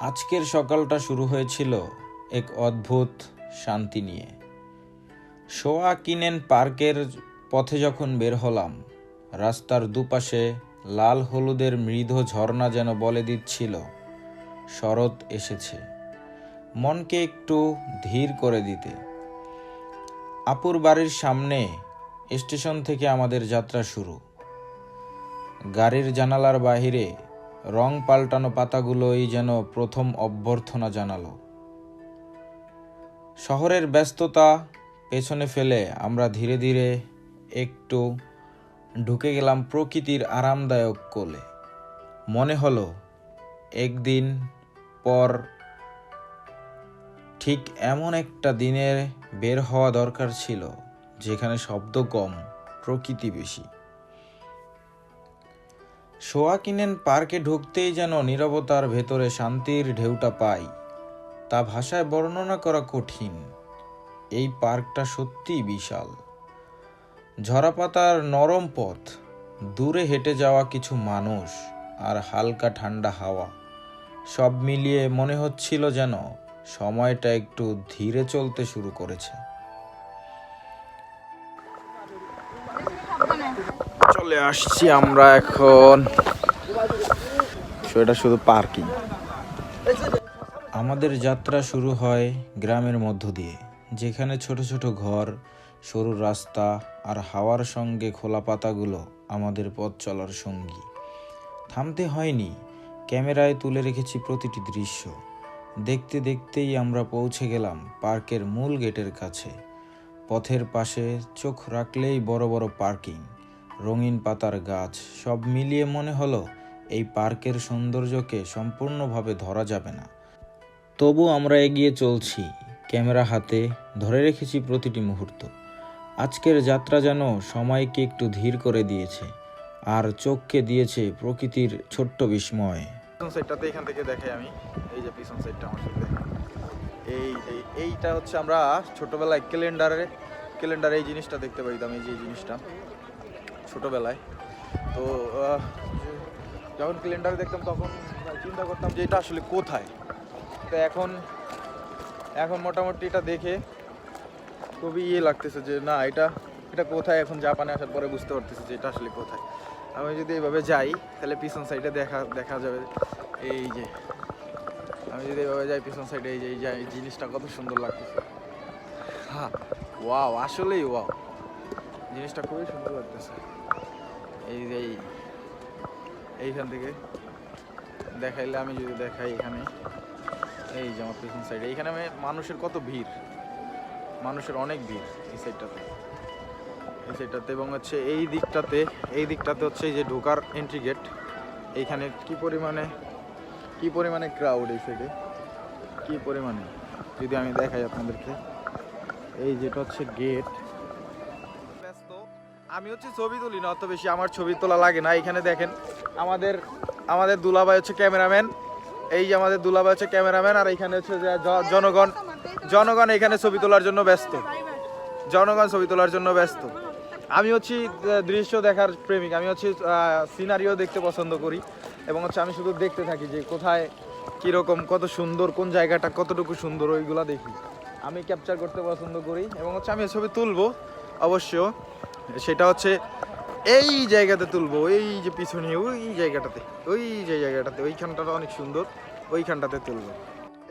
আজকের সকালটা শুরু হয়েছিল এক অদ্ভুত শান্তি নিয়ে। শোয়া কিনেন পার্কের পথে যখন বের হলাম, রাস্তার দুপাশে লাল হলুদের মৃদু ঝর্ণা যেন বলে দিচ্ছিল, শরৎ এসেছে। মনকে একটু ধীর করে দিতে। আপুর বাড়ির সামনে স্টেশন থেকে আমাদের যাত্রা শুরু। গাড়ির জানালার বাহিরে রং পাল্টানো পাতাগুলোই যেন প্রথম অভ্যর্থনা জানালো। শহরের ব্যস্ততা পেছনে ফেলে আমরা ধীরে ধীরে একটু ঢুকে গেলাম প্রকৃতির আরামদায়ক কোলে। মনে হলো, একদিন পর ঠিক এমন একটা দিনের বের হওয়া দরকার ছিল, যেখানে শব্দ কম, প্রকৃতি বেশি। শোয়া কিনেন পার্কে ঢুকতেই যেন নীরবতার ভেতরে শান্তির ঢেউটা পাই। তা ভাষায় বর্ণনা করা কঠিন। এই পার্কটা সত্যিই বিশাল। ঝরাপাতার নরম পথ, দূরে হেঁটে যাওয়া কিছু মানুষ আর হালকা ঠান্ডা হাওয়া, সব মিলিয়ে মনে হচ্ছিল যেন সময়টা একটু ধীরে চলতে শুরু করেছে। চলে আসছি আমরা এখন। সেটা শুধু পার্কিং আমাদের যাত্রা শুরু হয় গ্রামের মধ্য দিয়ে, যেখানে ছোট ছোট ঘর, সরু রাস্তা আর হাওয়ার সঙ্গে খোলা পাতাগুলো আমাদের পথ চলার সঙ্গী। থামতে হয়নি, ক্যামেরায় তুলে রেখেছি প্রতিটি দৃশ্য। দেখতে দেখতেই আমরা পৌঁছে গেলাম পার্কের মূল গেটের কাছে। পথের পাশে চোখ রাখলেই বড় বড় পার্কিং রঙিন পাতার গাছ, সব মিলিয়ে মনে হলো এই পার্কের সৌন্দর্যকে সম্পূর্ণভাবে ধরা যাবে না। তবু আমরা এগিয়ে চলছি, ক্যামেরা হাতে ধরে রেখেছি প্রতিটি মুহূর্ত। আজকের যাত্রা যেন সময়কে একটু ধীর করে দিয়েছে, আর চোখকে দিয়েছে প্রকৃতির ছোট্ট বিস্ময়। এখান থেকে দেখাই আমি, এই যে পিছন সাইডটা এই এইটা হচ্ছে আমরা ছোটবেলায় ক্যালেন্ডারে ক্যালেন্ডারে এই জিনিসটা দেখতে পাইতাম, এই যে জিনিসটা। ছোটবেলায়। তো যখন ক্যালেন্ডারে দেখতাম তখন চিন্তা করতাম যে এটা আসলে কোথায়? তো এখন এখন মোটামুটি এটা দেখে খুবই ইয়ে লাগতেছে যে না, এটা এটা কোথায়? এখন জাপানে আসার পরে বুঝতে পারতেছি যে এটা আসলে কোথায়। আমি যদি এইভাবে যাই, তাহলে পিছন সাইডে দেখা দেখা যাবে। এই যে, আমি যদি এইভাবে যাই, পিছন সাইডে এই যে এই যে জিনিসটা কত সুন্দর লাগতেছে। হ্যাঁ ওয়াও আসলেই ওয়াও জিনিসটা খুবই সুন্দর লাগতেছে। এই যে এই। এইখান থেকে দেখাইলে আমি যদি দেখাই এখানে, এই যে আমার পিছন সাইডে এইখানে মানুষের কত ভিড়? মানুষের অনেক ভিড় এই সাইডটাতে এই সাইডটাতে এবং হচ্ছে এই দিকটাতে এই দিকটাতে হচ্ছে এই যে ঢোকার এন্ট্রি গেট এইখানে কি পরিমাণে কি পরিমাণে ক্রাউড এই সাইডে কি পরিমাণে? যদি আমি দেখাই আপনাদেরকে। এই যেটা হচ্ছে গেট আমি হচ্ছে ছবি তুলি না, অত বেশি আমার ছবি তোলা লাগে না। এখানে দেখেন, আমাদের আমাদের দুলাভাই হচ্ছে ক্যামেরাম্যান। এই যে আমাদের দুলাভাই হচ্ছে ক্যামেরাম্যান, আর এখানে হচ্ছে যে জনগণ জনগণ এখানে ছবি তোলার জন্য ব্যস্ত। জনগণ ছবি তোলার জন্য ব্যস্ত। আমি হচ্ছি দৃশ্য দেখার প্রেমিক। আমি হচ্ছে সিনারিও দেখতে পছন্দ করি। এবং হচ্ছে আমি শুধু দেখতে থাকি যে কোথায় কীরকম, কত সুন্দর, কোন জায়গাটা কতটুকু সুন্দর, ওইগুলা দেখি। আমি ক্যাপচার করতে পছন্দ করি। এবং হচ্ছে আমি ছবি তুলবো অবশ্য সেটা হচ্ছে এই জায়গাতে তুলবো, এই যে পিছনে, ওই জায়গাটাতে, ওই যে জায়গাটাতে ওইখানটা অনেক সুন্দর, ওইখানটাতে তুলবো।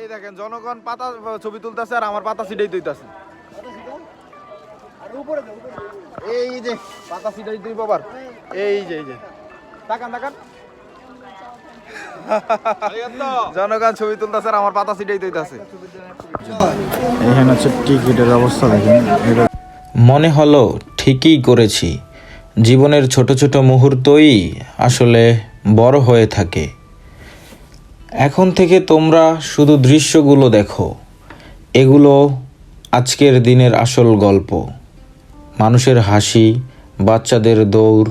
এই দেখেন, জনগণ পাতা, ছবি তুলতেছে আর আমার পাতা সিটাই তুলতেছে এই যে, পাতা সিটাই তুই বাবার এই যে এই যে। তাকান তাকান। জনগণ ছবি তুলতেছে আর আমার পাতা সিটাই তুইতাছে। এখানে হচ্ছে টিকিটের অবস্থা দেখেন। মনে হলো ঠিকই করেছি। জীবনের ছোট ছোট মুহূর্তই আসলে বড় হয়ে থাকে। এখন থেকে তোমরা শুধু দৃশ্যগুলো দেখো। এগুলো আজকের দিনের আসল গল্প। মানুষের হাসি, বাচ্চাদের দৌড়,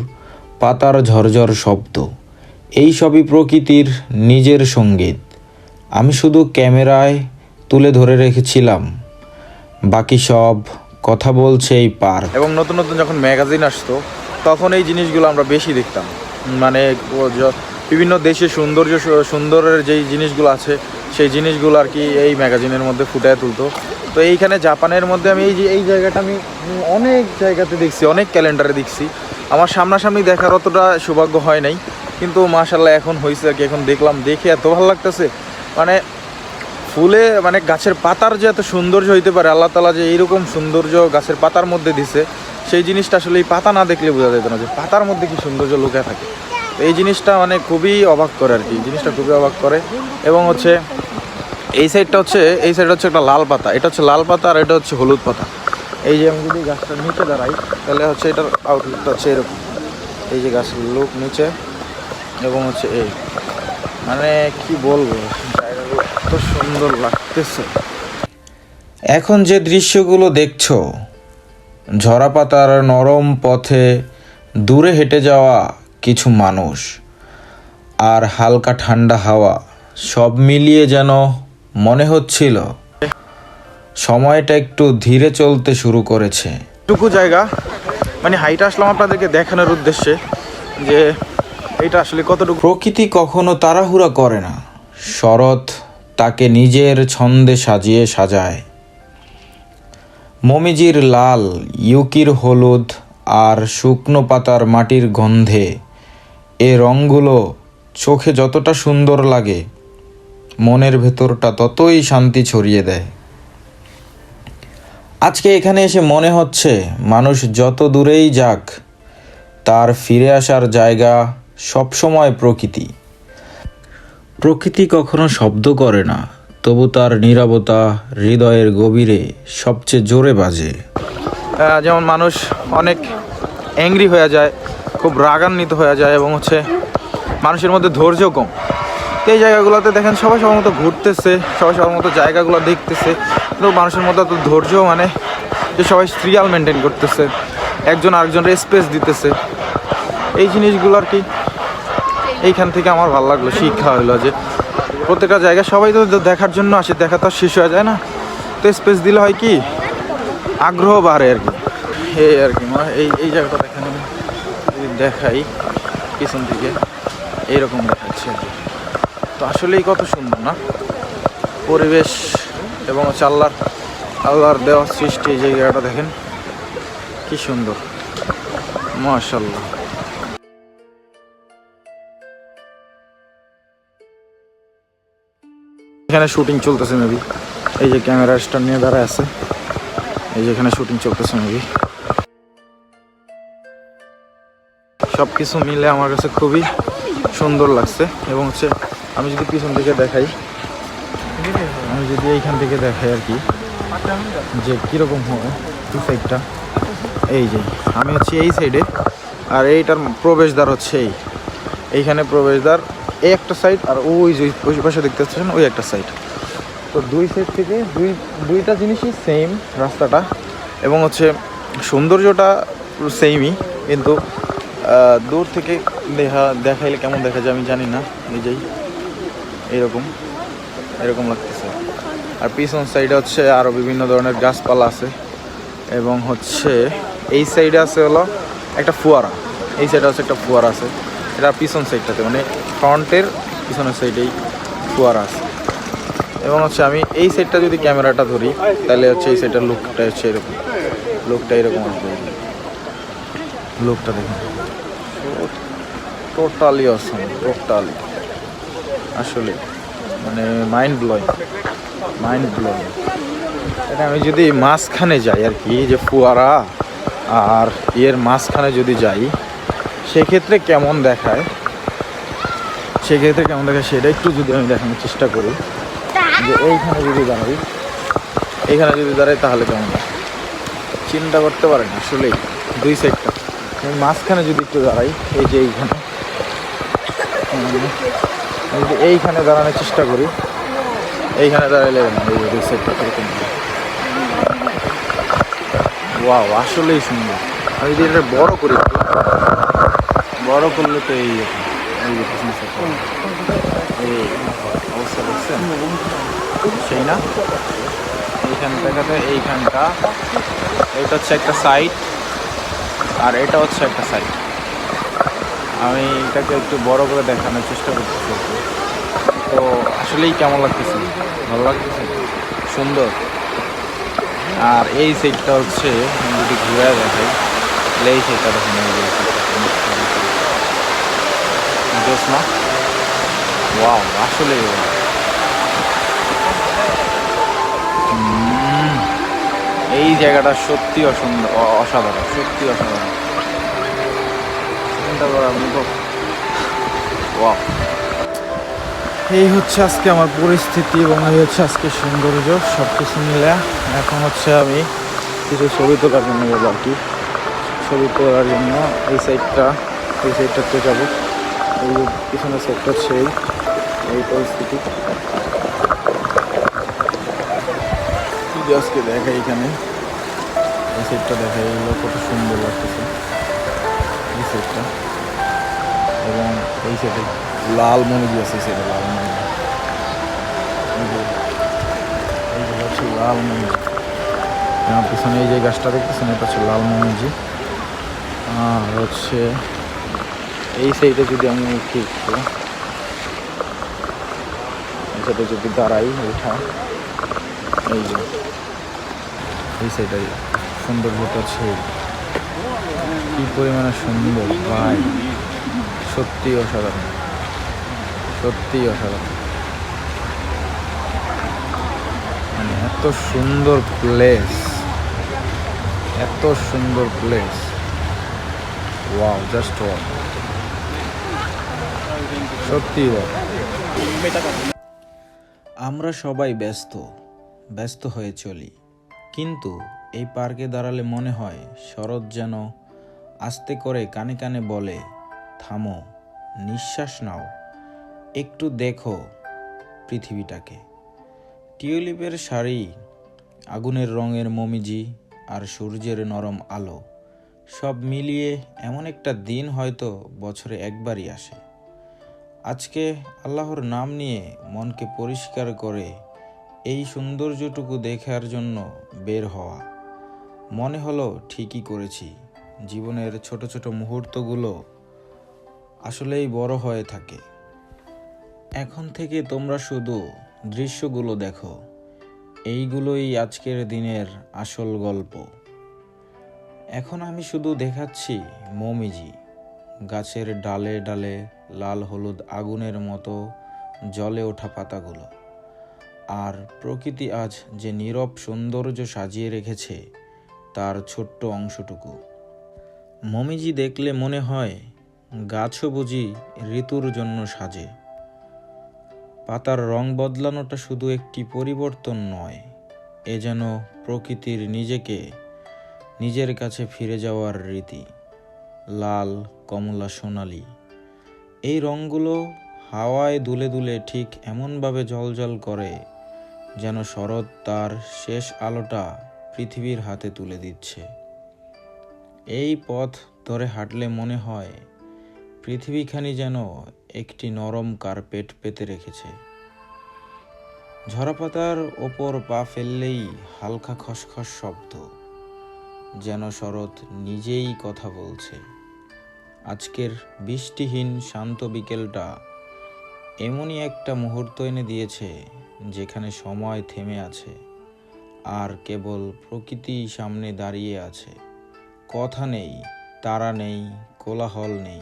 পাতার ঝরঝর শব্দ, এই সবই প্রকৃতির নিজের সংগীত। আমি শুধু ক্যামেরায় তুলে ধরে রেখেছিলাম। বাকি সব কথা বলছে এই পার্ক। এবং নতুন নতুন যখন ম্যাগাজিন আসতো, তখন এই জিনিসগুলো আমরা বেশি দেখতাম। মানে বিভিন্ন দেশে সৌন্দর্য, সুন্দরের যেই জিনিসগুলো আছে, সেই জিনিসগুলো আর কি এই ম্যাগাজিনের মধ্যে ফুটায় তুলতো। তো এইখানে জাপানের মধ্যে আমি এই যে, এই জায়গাটা আমি অনেক জায়গাতে দেখছি, অনেক ক্যালেন্ডারে দেখছি। আমার সামনাসামনি দেখার অতটা সৌভাগ্য হয় নাই, কিন্তু মাশাল্লাহ এখন হয়েছে আর কি, এখন দেখলাম, দেখে এত ভালো লাগতেছে। মানে ফুলে মানে গাছের পাতার যে এত সৌন্দর্য হইতে পারে, আল্লাহ তালা যে এইরকম সৌন্দর্য গাছের পাতার মধ্যে দিছে, সেই জিনিসটা আসলে এই পাতা না দেখলে বোঝা যেত না যে পাতার মধ্যে কি সৌন্দর্য লুকায় থাকে। তো এই জিনিসটা মানে খুবই অবাক করে আর কি জিনিসটা খুবই অবাক করে। এবং হচ্ছে, এই সাইডটা হচ্ছে, এই সাইড হচ্ছে একটা লাল পাতা, এটা হচ্ছে লাল পাতা আর এটা হচ্ছে হলুদ পাতা। এই যে আমি যদি গাছটার নিচে দাঁড়াই, তাহলে হচ্ছে এটার আউটলুকটা হচ্ছে এরকম। এই যে গাছের লুক নিচে, এবং হচ্ছে এই। মানে কি বলব? এত সুন্দর লাগতেছে। এখন যে দৃশ্যগুলো দেখছ ঝরা পাতার নরম পথে দূরে হেঁটে যাওয়া কিছু মানুষ আর হালকা ঠান্ডা হাওয়া সব মিলিয়ে যেন মনে হচ্ছিল সময়টা একটু ধীরে চলতে শুরু করেছে। টুকু জায়গা মানে হাইটা আসলাম আপনাদেরকে দেখানোর উদ্দেশ্যে যে এটা আসলে কতটুকু প্রকৃতি কখনো তাড়াহুড়া করে না। শরৎ তাকে নিজের ছন্দে সাজিয়ে সাজায়। মমিজির লাল, ইউকির হলুদ আর শুকনো পাতার মাটির গন্ধে এ রঙগুলো চোখে যতটা সুন্দর লাগে, মনের ভেতরটা ততই শান্তি ছড়িয়ে দেয়। আজকে এখানে এসে মনে হচ্ছে মানুষ যত দূরেই যাক, তার ফিরে আসার জায়গা সবসময় প্রকৃতি। প্রকৃতি কখনো শব্দ করে না, তবু তার নীরবতা হৃদয়ের গভীরে সবচেয়ে জোরে বাজে। যেমন মানুষ অনেক অ্যাংরি হয়ে যায়, খুব রাগান্বিত হয়ে যায় এবং হচ্ছে মানুষের মধ্যে ধৈর্য কম। এই জায়গাগুলোতে দেখেন সবাই সবার মতো ঘুরতেছে, সবাই সবার মতো জায়গাগুলো দেখতেছে, কিন্তু মানুষের মধ্যে তো ধৈর্য মানে যে সবাই সিরিয়াল মেনটেন করতেছে, একজন আরেকজনের স্পেস দিতেছে। এই জিনিসগুলো আর কি এইখান থেকে আমার ভালো লাগল, শিক্ষা হলো যে প্রত্যেকটা জায়গায় সবাই তো দেখার জন্য আসে, দেখা তো শেষ হয়ে যায় না। তো স্পেস দিলে হয় কি? আগ্রহ বাড়ে আর কি। এই আর কি মানে এই এই জায়গাটা দেখেন দেখাই, পিছন থেকে এইরকম দেখাচ্ছে আর কি। তো আসলেই কত সুন্দর না? পরিবেশ এবং হচ্ছে আল্লাহর আল্লাহর দেওয়া সৃষ্টি এই জায়গাটা দেখেন, কি সুন্দর। মাশাল্লাহ এখানে শুটিং চলতেছে মেবি এই যে ক্যামেরা স্ট্যান্ড নিয়ে দাঁড়ায় আছে। এই যে এখানে শুটিং চলতেছে মেবি সব কিছু মিলে আমার কাছে খুবই সুন্দর লাগছে এবং হচ্ছে আমি যদি পিছন থেকে দেখাই, আমি যদি এইখান থেকে দেখাই আর কি, যে কীরকম হয় এই সাইডটা এই যে, আমি হচ্ছে এই সাইডে আর এইটার প্রবেশদ্বার হচ্ছে এই। এইখানে প্রবেশদ্বার এই একটা সাইড আর ওই যে ওই পাশে দেখতে পাচ্ছেন, ওই একটা সাইড তো দুই সাইড থেকে দুই, দুইটা জিনিসই সেম রাস্তাটা। এবং হচ্ছে সৌন্দর্যটা সেমই কিন্তু দূর থেকে দেখা, দেখাইলে কেমন দেখা যায় আমি জানি না, নিজেই। এরকম এরকম লাগতেছে। আর পিছন সাইডে হচ্ছে আরও বিভিন্ন ধরনের গাছপালা আছে। এবং হচ্ছে এই সাইডে আছে হলো একটা ফোয়ারা। এই সাইডে হচ্ছে একটা ফোয়ারা আছে। এটা পিছন সাইডটাতে মানে ফ্রন্টের পিছনের সাইডেই ফোয়ারা আছে। এবং হচ্ছে আমি এই সাইডটা যদি ক্যামেরাটা ধরি, তাহলে হচ্ছে এই সাইডটার লুকটা হচ্ছে এরকম। লুকটা এরকম আসবে। লুকটা দেখুন। টোটালি অসম টোটালি আসলে মানে মাইন্ড ব্লোয়িং মাইন্ড ব্লোয়িং এটা আমি যদি মাঝখানে যাই আর কি যে ফুয়ারা, আর ইয়ের মাঝখানে যদি যাই, সেক্ষেত্রে কেমন দেখায়? সেক্ষেত্রে কেমন দেখায় সেটা একটু যদি আমি দেখানোর চেষ্টা করি, যে এইখানে যদি দাঁড়াই, এইখানে যদি দাঁড়াই তাহলে কেমন চিন্তা করতে পারেন আসলেই দুই সাইডটা মাঝখানে যদি একটু দাঁড়াই, এই যে এইখানে যদি এইখানে দাঁড়ানোর চেষ্টা করি, এইখানে দাঁড়াইলে এই দুই সাইডটা এরকম ওয়াও, আসলেই সুন্দর। আমি যদি এটা বড় করি বড় করলে তো এই। এই যে টা। এই অবস্থা দেখছেন সেই না এইখান দেখাতে এইখানটা এটা হচ্ছে একটা সাইড আর এটা হচ্ছে একটা সাইড আমি এটাকে একটু বড় করে দেখানোর চেষ্টা করতেছি তো আসলেই কেমন লাগতেছে ভালো লাগতেছে সুন্দর আর এই সাইডটা হচ্ছে যদি ঘুরে দেখে এই সাইডটা দেখেন এই জোস না ওয়াও আসলে এই জায়গাটা সত্যি অসুন্দর অসাধারণ, সত্যি অসাধারণ। ওয়াও এই হচ্ছে আজকে আমার পরিস্থিতি এবং এই হচ্ছে আজকে সৌন্দর্য সব কিছু মিলে। এখন হচ্ছে আমি কিছু ছবি তোলার জন্য যাব আর কি। ছবি তোলার জন্য এই সাইডটা এই সাইডটাতে যাব। এই পিছনের সাইডটা সেই, এই পরিস্থিতি। আজকে দেখাই এখানে। এই সাইডটা দেখাই এগুলো কত সুন্দর লাগতেছে। এই সাইডটা এবং এই সাইডে লাল মনিজি আছে সাইডে লাল মনিজি এই যে হচ্ছে লাল মনিজি আমার পিছনে এই যে গাছটা দেখতেছেন, এটা হচ্ছে লাল মনিজি আর হচ্ছে এই সাইডে যদি আমি উঠি এই সাইডে যদি দাঁড়াই ওঠা এই যে, এই সাইডে সুন্দর হচ্ছে এই। কি পরিমাণে সুন্দর, ভাই। সত্যি অসাধারণ। সত্যি অসাধারণ। মানে এত সুন্দর প্লেস এত সুন্দর প্লেস ওয়াও জাস্ট ওয়াও সত্যি আমরা সবাই ব্যস্ত ব্যস্ত হয়ে চলি। কিন্তু এই পার্কে দাঁড়ালে মনে হয় শরৎ যেন আস্তে করে কানে কানে বলে, থামো, নিঃশ্বাস নাও, একটু দেখো পৃথিবীটাকে। টিউলিপের শাড়ি, আগুনের রঙের মমিজি আর সূর্যের নরম আলো সব মিলিয়ে এমন একটা দিন হয়তো বছরে একবারই আসে। আজকে আল্লাহর নাম নিয়ে মনকে পরিষ্কার করে এই সৌন্দর্যটুকু দেখার জন্য বের হওয়া। মনে হলো ঠিকই করেছি। জীবনের ছোট ছোট মুহূর্তগুলো আসলেই বড় হয়ে থাকে। এখন থেকে তোমরা শুধু দৃশ্যগুলো দেখো। এইগুলোই আজকের দিনের আসল গল্প। এখন আমি শুধু দেখাচ্ছি মমিজি। গাছের ডালে ডালে লাল হলুদ আগুনের মতো জলে ওঠা পাতাগুলো। আর প্রকৃতি আজ যে নীরব সৌন্দর্য সাজিয়ে রেখেছে, তার ছোট্ট অংশটুকু। মমিজি দেখলে মনে হয় গাছও বুঝি ঋতুর জন্য সাজে। পাতার রং বদলানোটা শুধু একটি পরিবর্তন নয়, এ যেন প্রকৃতির নিজেকে, নিজের কাছে ফিরে যাওয়ার রীতি। লাল, কমলা, সোনালি। এই রঙগুলো হাওয়ায় দুলে দুলে ঠিক এমনভাবে জলজল করে যেন শরৎ তার শেষ আলোটা পৃথিবীর হাতে তুলে দিচ্ছে। এই পথ ধরে হাঁটলে মনে হয় পৃথিবীখানি যেন একটি নরম কার্পেট পেতে রেখেছে। ঝরাপাতার ওপর পা ফেললেই হালকা খসখস শব্দ যেন শরৎ নিজেই কথা বলছে। আজকের বৃষ্টিহীন শান্ত বিকেলটা এমনই একটা মুহূর্ত এনে দিয়েছে যেখানে সময় থেমে আছে, আর কেবল প্রকৃতি সামনে দাঁড়িয়ে আছে। কথা নেই, তারা নেই, কোলাহল নেই।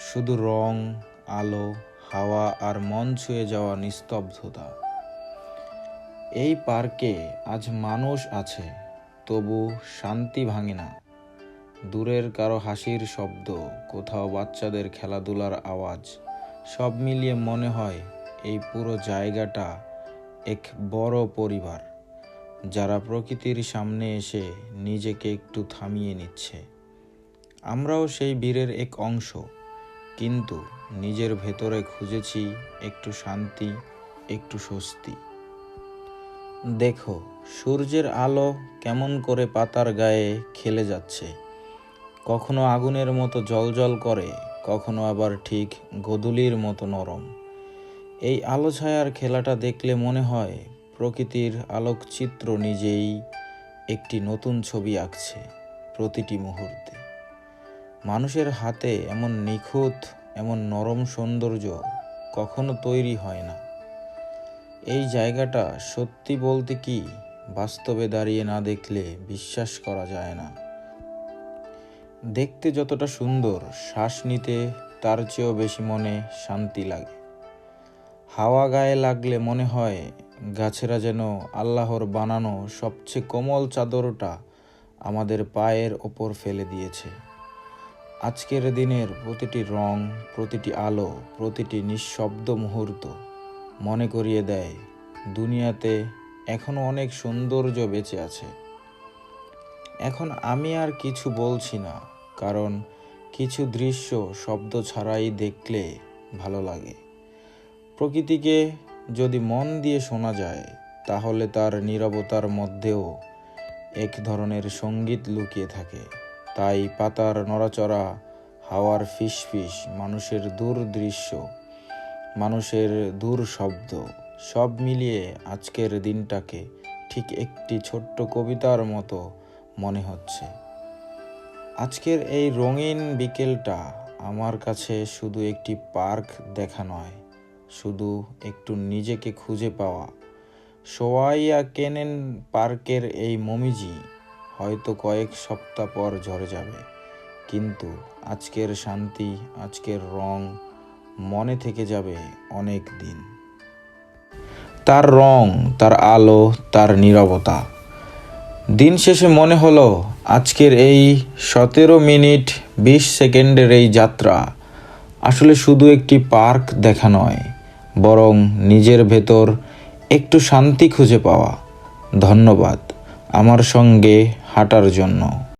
শুধু রং, আলো, হাওয়া আর মন ছুঁয়ে যাওয়া নিস্তব্ধতা। এই পার্কে আজ মানুষ আছে, তবু শান্তি ভাঙে না। দূরের কারও হাসির শব্দ, কোথাও বাচ্চাদের খেলাধুলার আওয়াজ, সব মিলিয়ে মনে হয় এই পুরো জায়গাটা এক বড় পরিবার, যারা প্রকৃতির সামনে এসে নিজেকে একটু থামিয়ে নিচ্ছে। আমরাও সেই বীরের এক অংশ, কিন্তু নিজের ভেতরে খুঁজেছি একটু শান্তি, একটু স্বস্তি। দেখো, সূর্যের আলো কেমন করে পাতার গায়ে খেলে যাচ্ছে। কখনো আগুনের মতো জলজল করে, কখনো আবার ঠিক গোধূলির মতো নরম। এই আলো ছায়ার খেলাটা দেখলে মনে হয় প্রকৃতির আলোকচিত্র নিজেই একটি নতুন ছবি আঁকছে প্রতিটি মুহূর্তে। মানুষের হাতে এমন নিখুঁত, এমন নরম সৌন্দর্য কখনো তৈরি হয় না। এই জায়গাটা সত্যি বলতে কি বাস্তবে দাঁড়িয়ে না দেখলে বিশ্বাস করা যায় না। দেখতে যতটা সুন্দর, শ্বাস নিতে তার চেয়েও বেশি মনে শান্তি লাগে। হাওয়া গায়ে লাগলে মনে হয় গাছেরা যেন আল্লাহর বানানো সবচেয়ে কোমল চাদরটা আমাদের পায়ের ওপর ফেলে দিয়েছে। আজকের দিনের প্রতিটি রং, প্রতিটি আলো, প্রতিটি নিঃশব্দ মুহূর্ত মনে করিয়ে দেয় দুনিয়াতে এখনও অনেক সৌন্দর্য বেঁচে আছে। এখন আমি আর কিছু বলছি না। কারণ কিছু দৃশ্য শব্দ ছাড়াই দেখলে ভালো লাগে। প্রকৃতিকে যদি মন দিয়ে শোনা যায়, তাহলে তার নীরবতার মধ্যেও এক ধরনের সংগীত লুকিয়ে থাকে। তাই পাতার নড়াচড়া, হাওয়ার ফিসফিস, মানুষের দূর দৃশ্য, মানুষের দূর শব্দ, সব মিলিয়ে আজকের দিনটাকে ঠিক একটি ছোট্ট কবিতার মতো মনে হচ্ছে। আজকের এই রঙিন বিকেলটা আমার কাছে শুধু একটি পার্ক দেখা নয়, শুধু একটু নিজেকে খুঁজে পাওয়া। সোয়াইয়া কেনেন পার্কের এই মমিজি হয়তো কয়েক সপ্তাহ পর ঝরে যাবে, কিন্তু আজকের শান্তি, আজকের রং মনে থেকে যাবে অনেক দিন। তার রং, তার আলো, তার নীরবতা দিন শেষে মনে হলো, আজকের এই সতেরো মিনিট বিশ সেকেন্ডের এই যাত্রা আসলে শুধু একটি পার্ক দেখা নয়, বরং নিজের ভেতর একটু শান্তি খুঁজে পাওয়া। ধন্যবাদ আমার সঙ্গে হাঁটার জন্য।